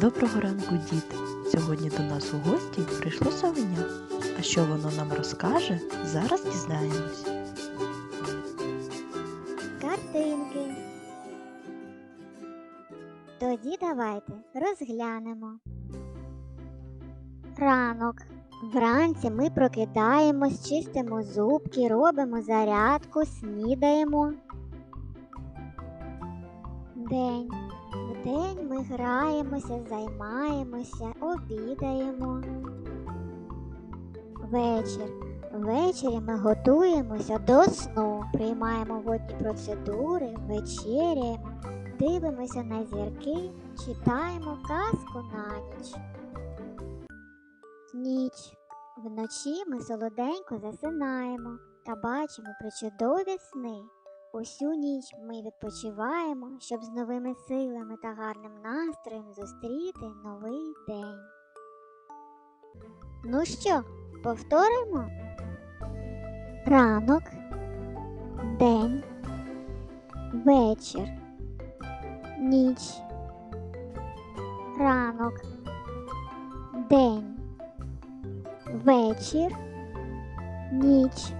Доброго ранку, діти! Сьогодні до нас у гості прийшло совеня. А що воно нам розкаже, зараз дізнаємось. Картинки. Тоді давайте розглянемо. Ранок. Вранці ми прокидаємось, чистимо зубки, робимо зарядку, снідаємо. День. Вдень ми граємося, займаємося, обідаємо. Вечір. Ввечері ми готуємося до сну, приймаємо водні процедури, вечеряємо, дивимося на зірки, читаємо казку на ніч. Ніч. Вночі ми солоденько засинаємо та бачимо причудові сни. Усю ніч ми відпочиваємо, щоб з новими силами та гарним настроєм зустріти новий день. Ну що, повторимо? Ранок, день, вечір, ніч, ранок, день, вечір, ніч.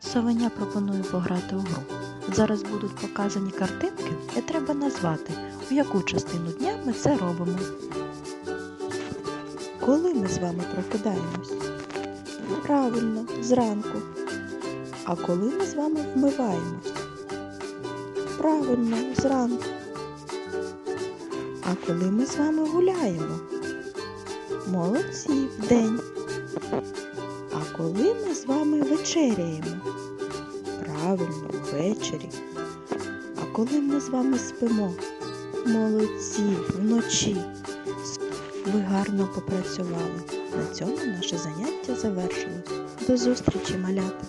Совеня пропонує пограти у гру. Зараз будуть показані картинки, і треба назвати, у яку частину дня ми це робимо. Коли ми з вами прокидаємось? Правильно, зранку. А коли ми з вами вмиваємось? Правильно, зранку. А коли ми з вами гуляємо? Молодці вдень. А коли ми з вами вечеряємо? Правильно, ввечері. А коли ми з вами спимо? Молодці, вночі. Ви гарно попрацювали. На цьому наше заняття завершилось. До зустрічі, малята!